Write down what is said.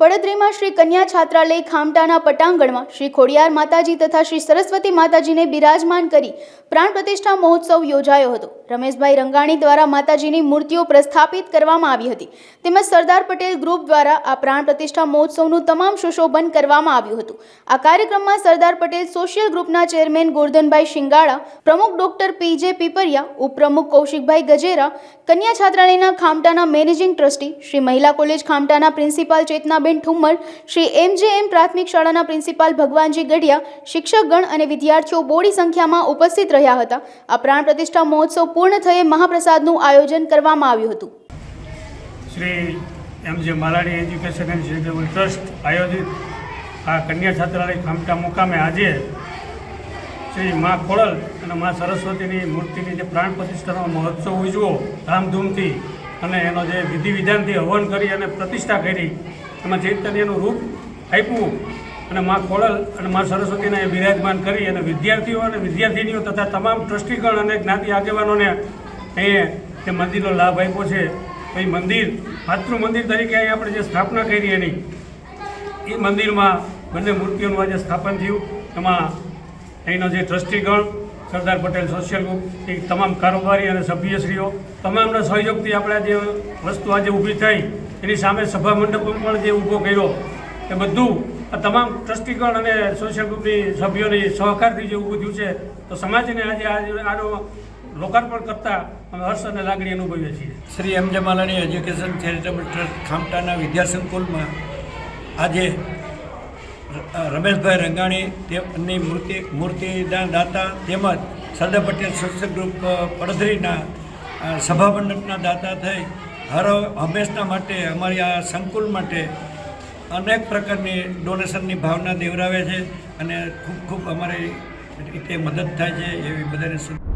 પડદરીમાં શ્રી કન્યા છાત્રાલય ખામટાના પટાંગણમાં શ્રી ખોડિયાર માતાજી તથા શ્રી સરસ્વતી માતાજીને બિરાજમાન કરી પ્રાણ પ્રતિષ્ઠા મહોત્સવ યોજાયો હતો. રમેશભાઈ રંગાણી દ્વારા માતાજીની મૂર્તિઓ પ્રસ્થાપિત કરવામાં આવી હતી. તેમજ સરદાર પટેલ ગ્રુપ દ્વારા આ પ્રાણ પ્રતિષ્ઠા મહોત્સવનું તમામ સુશોભન કરવામાં આવ્યું હતું. આ કાર્યક્રમમાં સરદાર પટેલ સોશિયલ ગ્રુપના ચેરમેન ગોરધનભાઈ શિંગાળા, પ્રમુખ ડોક્ટર પીજે પીપરિયા, ઉપપ્રમુખ કૌશિકભાઈ ગજેરા, કન્યા છાત્રાલયના ખામટાના મેનેજિંગ ટ્રસ્ટી શ્રી મહિલા college ખામટાના principal Chetnaben Thummar Shri M J M પ્રાથમિક શાળાના પ્રિન્સિપાલ ભગવાનજી ગઢિયા, શિક્ષકગણ અને વિદ્યાર્થીઓ બોડી સંખ્યામાં ઉપસ્થિત રહ્યા હતા. આ પ્રાણ પ્રતિષ્ઠા મહોત્સવ પૂર્ણ થયે મહાપ્રસાદનું આયોજન કરવામાં આવ્યું હતું. Shri M J Maladi education and charitable trust આયોજિત આ કન્યા છાત્રાલય ખામટા મુકામે આજે શ્રી મા ખોડલ અને મા સરસ્વતીની મૂર્તિની જે પ્રાણ પ્રતિષ્ઠાનો મહોત્સવ ઉજવો ધામધૂમથી અને એનો જે વિધિ વિધાનથી હવન કરી અને પ્રતિષ્ઠા કરી એમાં ચૈતન્યનું રૂપ આપ્યું અને મા ખોળલ અને મા સરસ્વતીને બિરાજમાન કરી અને વિદ્યાર્થીઓ અને વિદ્યાર્થિનીઓ તથા તમામ ટ્રસ્ટીગણ અને જ્ઞાતિ આગેવાનોને અહીંયા તે મંદિરનો લાભ આપ્યો છે. એ મંદિર, માતૃ મંદિર તરીકે અહીં આપણે જે સ્થાપના કરી એની, એ મંદિરમાં બંને મૂર્તિઓનું આજે સ્થાપન થયું. એમાં અહીંનો જે ટ્રસ્ટીગણ સરદાર પટેલ સોશિયલ ગ્રુપ એ તમામ કારોબારી અને સભ્યશ્રીઓ, તમામના સહયોગથી આપણે જે વસ્તુ આજે ઊભી થઈ. એની સામે સભા મંડપ પણ જે ઊભો કર્યો, એ બધું આ તમામ ટ્રસ્ટીગણ અને સોશિયલ ગ્રુપની સભ્યોની સહકારથી જે ઊભું થયું છે, તો સમાજને આજે આનો લોકાર્પણ કરતાં અમે હર્ષ અને લાગણી અનુભવીએ છીએ. Shri M. Jamalani education charitable trust ખામટાના વિદ્યાસંકુલમાં આજે રમેશભાઈ રંગાણી તેમની મૂર્તિ મૂર્તિના દાતા તેમજ સરદાર પટેલ સંસદ ગ્રુપ પડધરીના અ, દાતા થઈ. હર હંમેશના માટે અમારી આ સંકુલ માટે અનેક પ્રકારની ડોનેશનની ભાવના દેવરાવે છે અને ખૂબ ખૂબ અમારી રીતે મદદ થાય છે એવી બધાને